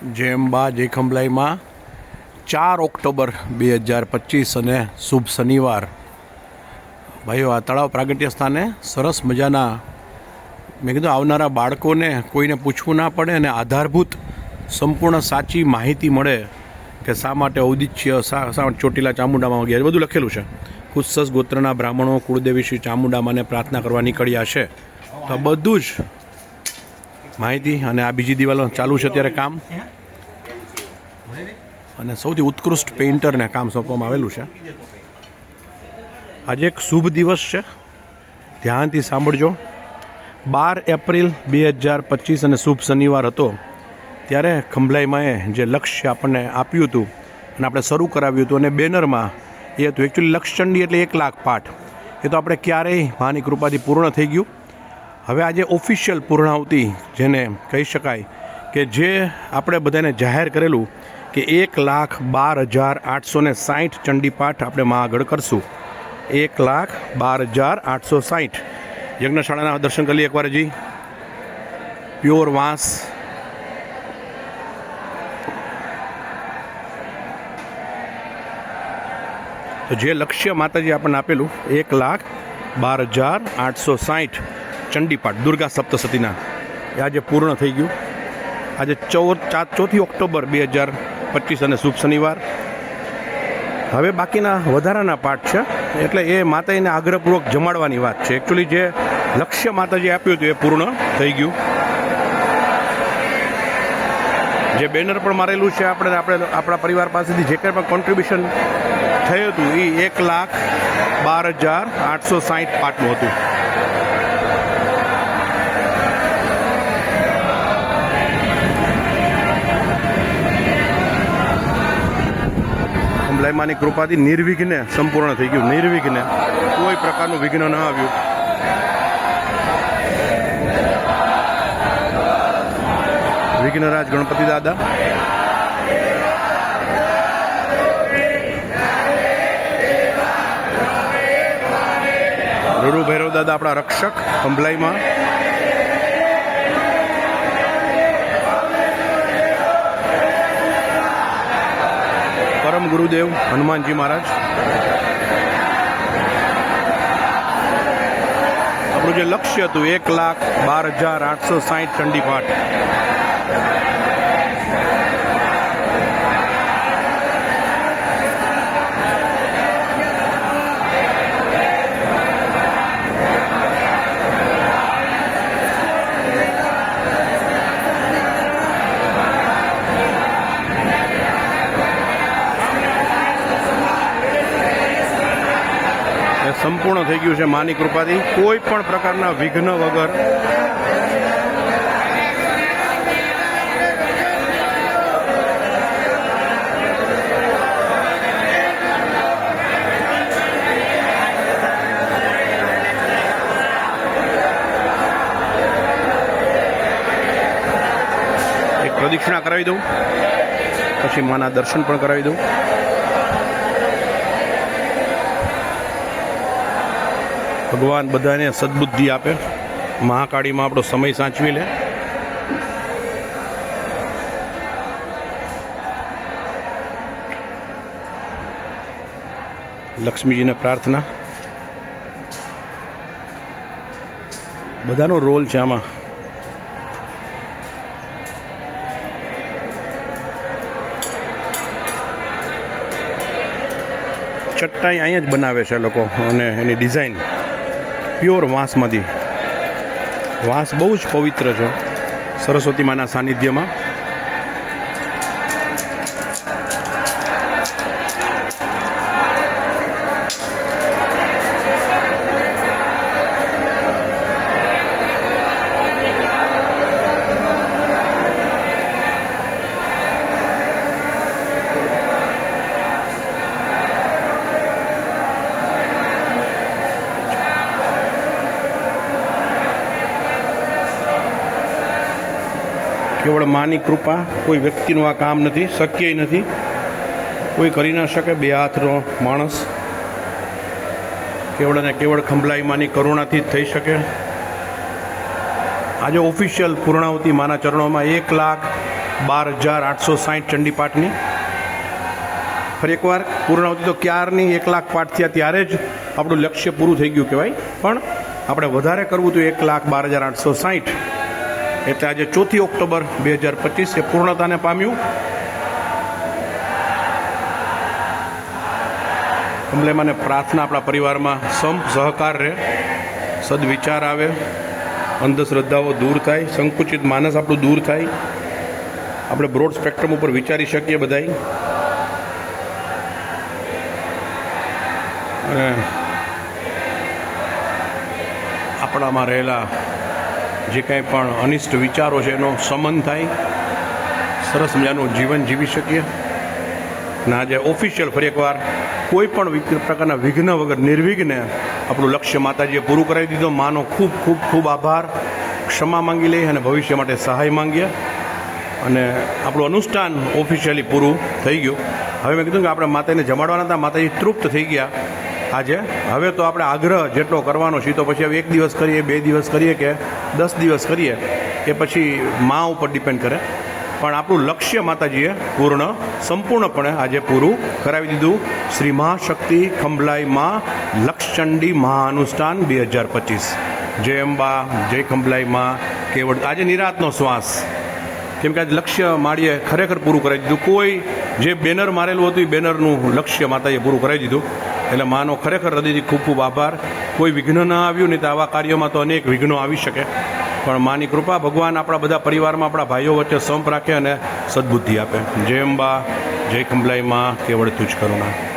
જેમબા જેખંભલાઈમાં ચાર ઓક્ટોબર બે હજાર પચીસ અને શુભ શનિવાર. ભાઈઓ, આ તળાવ પ્રાગટ્ય સ્થાને સરસ મજાના, મેં કીધું આવનારા બાળકોને કોઈને પૂછવું ના પડે અને આધારભૂત સંપૂર્ણ સાચી માહિતી મળે કે શા માટે ઔદિત્ય શા ચોટીલા ચામુંડામાં ગયા બધું લખેલું છે. ખુસ્સસ ગોત્રના બ્રાહ્મણો, કુળદેવી શ્રી ચામુંડામાને પ્રાર્થના કરવા નીકળ્યા છે. તો બધું જ માહિતી અને આ બીજી દિવાલો ચાલુ છે અત્યારે કામ. અને સૌથી ઉત્કૃષ્ટ પેઇન્ટરને કામ સોંપવામાં આવેલું છે. આજે એક શુભ દિવસ છે. ધ્યાનથી સાંભળજો. બાર એપ્રિલ બે હજાર પચીસ અને શુભ શનિવાર હતો ત્યારે ખંભલાઈમાએ જે લક્ષ્ય આપણને આપ્યું હતું અને આપણે શરૂ કરાવ્યું હતું અને બેનરમાં એ હતું. એકચ્યુઅલી લક્ષચંડી એટલે એક લાખ પાઠ. એ તો આપણે ક્યારેય માની કૃપાથી પૂર્ણ થઈ ગયું. હવે આજે ઓફિશિયલ પૂર્ણાવતિ જેને કહી શકાય કે જે આપણે બધાને જાહેર કરેલું કે એક લાખ બાર હજાર આઠસો ને સાઠ ચંડીપાઠ આપણે માં આગળ કરશું. એક લાખ બાર હજાર આઠસો સાઠ યજ્ઞશાળાના દર્શન કરી લઈએ એકવાર હજી. પ્યોર વાંસ. તો જે લક્ષ્ય માતાજી આપણને આપેલું, એક લાખ બાર હજાર આઠસો સાહીઠ ચંડીપાઠ દુર્ગા સપ્તસતીના. એ આજે પૂર્ણ થઈ ગયું. આજે ચૌદ ચાર ચોથી ઓક્ટોબર બે હજાર પચીસ અને શુભ શનિવાર. હવે બાકીના વધારાના પાઠ છે. એટલે એ માતાજીને આગ્રહપૂર્વક જમાડવાની વાત છે. એકચ્યુઅલી જે લક્ષ્ય માતાજી આપ્યું હતું એ પૂર્ણ થઈ ગયું. જે બેનર પણ મારેલું છે આપણે આપણે, આપણા પરિવાર પાસેથી જે કંઈ પણ કોન્ટ્રીબ્યુશન થયું હતું એ એક લાખ બાર હજાર આઠસો સાહીઠ પાટનું હતું. કમલાઈમાની કૃપાથી નિર્વિઘ્ને સંપૂર્ણ થઈ ગયું. નિર્વિઘ્ને કોઈ પ્રકારનું વિઘ્ન ન આવ્યું. વિઘ્નરાજ ગણપતિ દાદા. રૂરુ ભૈરવ દાદા આપણા રક્ષક કંભલાઈમાં પરમ ગુરુદેવ, હનુમાનજી મહારાજ. આપણું જે લક્ષ્ય હતું, એક લાખ બાર હજાર આઠસો સાહીઠ ચંડી સંપૂર્ણ થઈ ગયું છે માની કૃપાથી. કોઈ પણ પ્રકારના વિઘ્ન વગર. પ્રદક્ષિણા કરાવી દઉં. પછી માના દર્શન પણ કરાવી દઉં. ભગવાન બધાને સદબુદ્ધિ આપે. મહાકાળીમાં આપણો સમય સાચવી લે. લક્ષ્મીજીને પ્રાર્થના. બધાનો રોલ છે આમાં. ચટ્ટાઈ અહીંયા જ બનાવે છે લોકો અને એની ડિઝાઇન. પ્યોર વાંસમાંથી. વાંસ બહુ જ પવિત્ર છે સરસ્વતી માના સાનિધ્યમાં. કેવળ માની કૃપા, કોઈ વ્યક્તિનું આ કામ નથી શક્ય નથી. કોઈ કરી ના શકે, બે હાથનો માણસ. કેવળ અને કેવળ ખંભલાઈ માની કરુણાથી જ થઈ શકે. આજે ઓફિશિયલ પૂર્ણાવતી માના ચરણોમાં એક લાખ બાર હજાર આઠસો સાઠ ચંડીપાઠની ફરી એકવાર, પૂર્ણાવતી તો ક્યારની એક લાખ પાઠ થયા ત્યારે જ આપણું લક્ષ્ય પૂરું થઈ ગયું કહેવાય. પણ આપણે વધારે કરવું તો એક લાખ બાર હજાર આઠસો સાઠ એટલે આજે ચોથી ઓક્ટોબર બે હજાર પચીસ એ પૂર્ણતાને પામ્યું. કમલેમાને પ્રાર્થના આપણા પરિવારમાં સંપ સહકાર રહે, સદવિચાર આવે, અંધશ્રદ્ધાઓ દૂર થાય, સંકુચિત માનસ આપણું દૂર થાય. આપણે બ્રોડ સ્પેક્ટ્રમ ઉપર વિચારી શકીએ બધાય. અને આપણામાં રહેલા જે કાંઈ પણ અનિષ્ટ વિચારો છે એનો સમન થાય, સરસ મજાનું જીવન જીવી શકીએ. અને આજે ઓફિશિયલ ફરી એકવાર કોઈ પણ પ્રકારના વિઘ્ન વગર નિર્વિઘ્ને આપણું લક્ષ્ય માતાજીએ પૂરું કરાવી દીધું. માનો ખૂબ ખૂબ ખૂબ આભાર. ક્ષમા માંગી લઈએ અને ભવિષ્ય માટે સહાય માંગીએ. અને આપણું અનુષ્ઠાન ઓફિશિયલી પૂરું થઈ ગયું. હવે મેં કીધું કે આપણે માતાને જમાડવાના હતા. માતાજી તૃપ્ત થઈ ગયા. આજે? હવે તો આપણે આગ્રહ જેટલો કરવાનો છે તો પછી હવે એક દિવસ કરીએ, બે દિવસ કરીએ કે દસ દિવસ કરીએ, એ પછી મા ઉપર ડિપેન્ડ કરે. પણ આપણું લક્ષ્ય માતાજીએ પૂર્ણ, સંપૂર્ણપણે આજે પૂરું કરાવી દીધું. શ્રી મહાશક્તિ ખંભલાઈ મા લક્ષચંડી મહાઅનુષ્ઠાન બે હજાર પચીસ. જય અંબા, જય ખંભલાઈ મા, કેવળ આજે નિરાતનો શ્વાસ. કેમ કે આજે લક્ષ્ય માળીએ ખરેખર પૂરું કરાવી દીધું. કોઈ જે બેનર મારેલું હતું, એ બેનરનું લક્ષ્ય માતાએ પૂરું કરાવી દીધું. એટલે માનો ખરેખર હૃદયથી ખૂબ ખૂબ આભાર. કોઈ વિઘ્ન ના આવ્યું નહીં તો આવા કાર્યોમાં તો અનેક વિઘ્નો આવી શકે. પણ માની કૃપા ભગવાન આપણા બધા પરિવારમાં આપણા ભાઈઓ વચ્ચે સંપ રાખે અને સદબુદ્ધિ આપે. જય અંબા, જય કંબલાઈ માં કેવળ તુજ કરુણા.